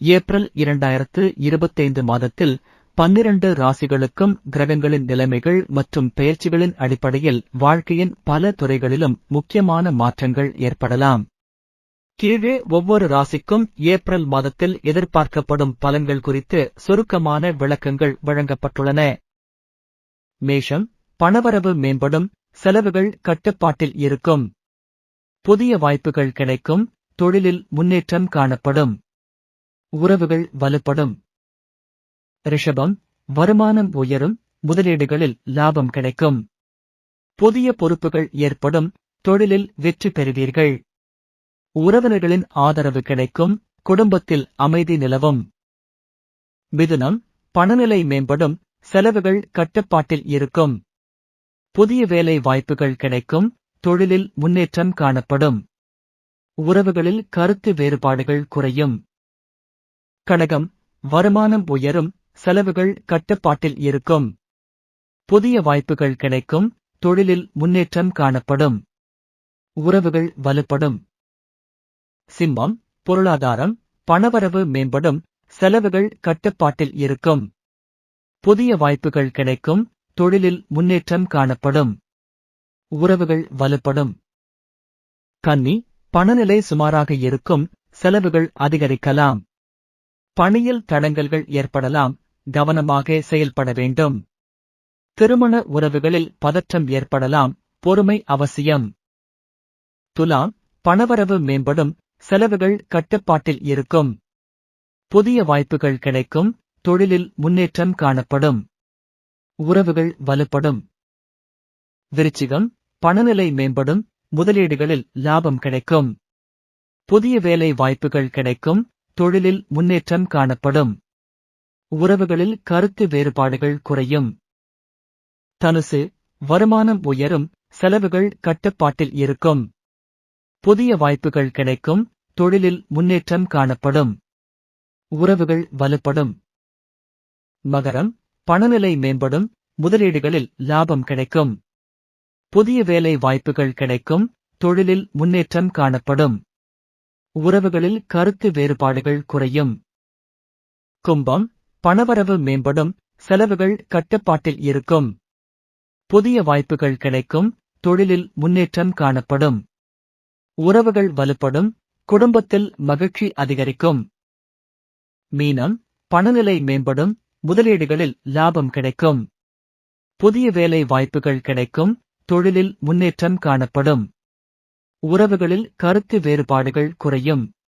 April இரண்டாயிரத்து இருபத்தைந்து மாதத்தில் பன்னிரண்டு ராசிகளுக்கும் கிரகங்களின் நிலைமைகள் மற்றும் பெயர்ச்சிகளின் அடிப்படையில் வாழ்க்கையின் பல துறைகளிலும் முக்கியமான மாற்றங்கள் ஏற்படலாம். கீழே ஒவ்வொரு ராசிக்கும் ஏப்ரல் மாதத்தில் எதிர்பார்க்கப்படும் பலன்கள் குறித்து சுருக்கமான விளக்கங்கள் வழங்கப்பட்டுள்ளன. மேஷம் பணவரவு மேம்படும் செலவுகள் கட்டுப்பாட்டில் இருக்கும். புதிய வாய்ப்புகள் கிடைக்கும் தொழிலில் முன்னேற்றம் காணப்படும். உறவுகள் வலுப்படும். ரிஷபம் வருமானம் உயரும் முதலீடுகளில் லாபம் கிடைக்கும். புதிய பொறுப்புகள் ஏற்படும் தொழிலில் வெற்றி பெறுவீர்கள். உறவினர்களின் ஆதரவு கிடைக்கும் குடும்பத்தில் அமைதி நிலவும். மிதுனம் பணநிலை மேம்படும் செலவுகள் கட்டுப்பாட்டில் இருக்கும். புதிய வேலை வாய்ப்புகள் கிடைக்கும் தொழிலில் முன்னேற்றம் காணப்படும். உறவுகளில் கருத்து வேறுபாடுகள் குறையும். கழகம் வருமானம் உயரும் செலவுகள் கட்டுப்பாட்டில் இருக்கும். புதிய வாய்ப்புகள் கிடைக்கும் தொழிலில் முன்னேற்றம் காணப்படும். உறவுகள் வலுப்படும். சிம்மம் பொருளாதாரம் பணவரவு மேம்படும் செலவுகள் கட்டுப்பாட்டில் இருக்கும். புதிய வாய்ப்புகள் கிடைக்கும் தொழிலில் முன்னேற்றம் காணப்படும். உறவுகள் வலுப்படும். கன்னி பணநிலை சுமாராக இருக்கும் செலவுகள் அதிகரிக்கலாம். பணியில் தடங்கல்கள் ஏற்படலாம் கவனமாக செயல்பட வேண்டும். திருமண உறவுகளில் பதற்றம் ஏற்படலாம் பொறுமை அவசியம். துலாம் பணவரவு மேம்படும் செலவுகள் கட்டுப்பாட்டில் இருக்கும். புதிய வாய்ப்புகள் கிடைக்கும் தொழிலில் முன்னேற்றம் காணப்படும். உறவுகள் வலுப்படும். விருச்சிகம் பணநிலை மேம்படும் முதலீடுகளில் லாபம் கிடைக்கும். புதிய வேலை வாய்ப்புகள் கிடைக்கும் தொழிலில் முன்னேற்றம் காணப்படும். உறவுகளில் கருத்து வேறுபாடுகள் குறையும். தனுசு வருமானம் உயரும் செலவுகள் கட்டுப்பாட்டில் இருக்கும். புதிய வாய்ப்புகள் கிடைக்கும் தொழிலில் முன்னேற்றம் காணப்படும். உறவுகள் வலுப்படும். மகரம் பணநிலை மேம்படும் முதலீடுகளில் லாபம் கிடைக்கும். புதிய வேலை வாய்ப்புகள் கிடைக்கும் தொழிலில் முன்னேற்றம் காணப்படும். உறவுகளில் கருத்து வேறுபாடுகள் குறையும். கும்பம் பணவரவு மேம்படும் செலவுகள் கட்டுப்பாட்டில் இருக்கும். புதிய வாய்ப்புகள் கிடைக்கும் தொழிலில் முன்னேற்றம் காணப்படும். உறவுகள் வலுப்படும் குடும்பத்தில் மகிழ்ச்சி அதிகரிக்கும். மீனம் பணநிலை மேம்படும் முதலீடுகளில் லாபம் கிடைக்கும். புதிய வேலை வாய்ப்புகள் கிடைக்கும் தொழிலில் முன்னேற்றம் காணப்படும். உறவுகளில் கருத்து வேறுபாடுகள் குறையும்.